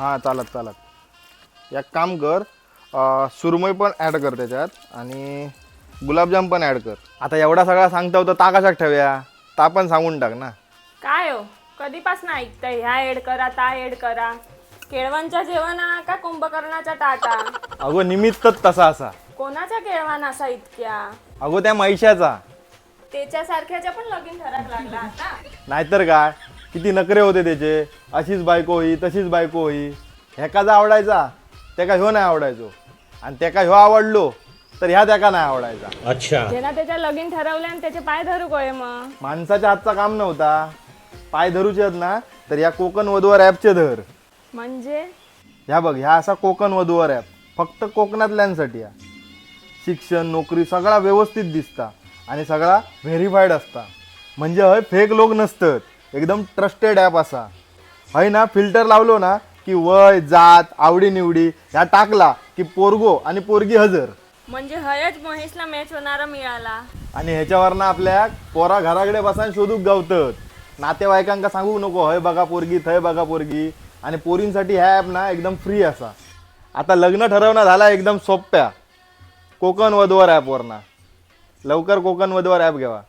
हां चालत चालत. एक काम कर सुरमई पण ॲड कर त्याच्यात आणि गुलाबजाम पण ॲड कर. आता एवढा सगळा सांगता होता ता कशात ठेवूया? ता पण सांगून टाक ना. काय हो? कधीपासून ऐकताय? ह्या एड करा ता एड करा. केळवणच्या जेवणा का कुंभकर्णाच्या ताटा? अगो निमित्तच तसा असा. कोणाच्या केळवण असा इतक्या? अगो त्या मैशाचा त्याच्यासारख्याच्या पण लगीन ठराक लागला आता. नाहीतर काय? किती नखरे होते त्याचे. अशीच बायको होई तशीच बायको होई. ह्याकाचा आवडायचा? त्याका ह्यो नाही आवडायचो. आणि त्याका ह्यो आवडलो तर ह्या त्याका नाही आवडायचा. अच्छा. जेना त्याच्या लगीन ठरवले आणि त्याचे पाय धरू गोय मग. माणसाच्या हातचा काम नव्हता. पाय धरूचे आहेत ना तर या कोकण वधूवर ॲपचे धर. म्हणजे? ह्या बघ ह्या असा कोकण वधूवर ॲप. फक्त कोकणातल्यांसाठी आहे शिक्षण नोकरी सगळा व्यवस्थित दिसता. आणि सगळा व्हेरीफाईड असता. म्हणजे हय फेक लोक नसतात. एकदम ट्रस्टेड ॲप असा. हय ना? फिल्टर लावलो ना की वय जात आवडीनिवडी ह्या टाकला की पोरगो आणि पोरगी हजर. म्हणजे हयच महेशला मॅच होणारा मिळाला. आणि ह्याच्यावरनं आपल्या पोरा घराकडे बसायला शोधूक गावतात. नातेवाईकांका सांगू नको हय बघा पोरगी थय बघा पोरगी. आणि पोरींसाठी ह्या ॲप ना एकदम फ्री असा. आता लग्न ठरवणं झाला एकदम सोप्या. कोकण वधूवर ॲपवरना लवकर कोकण वधूवर ॲप घ्यावा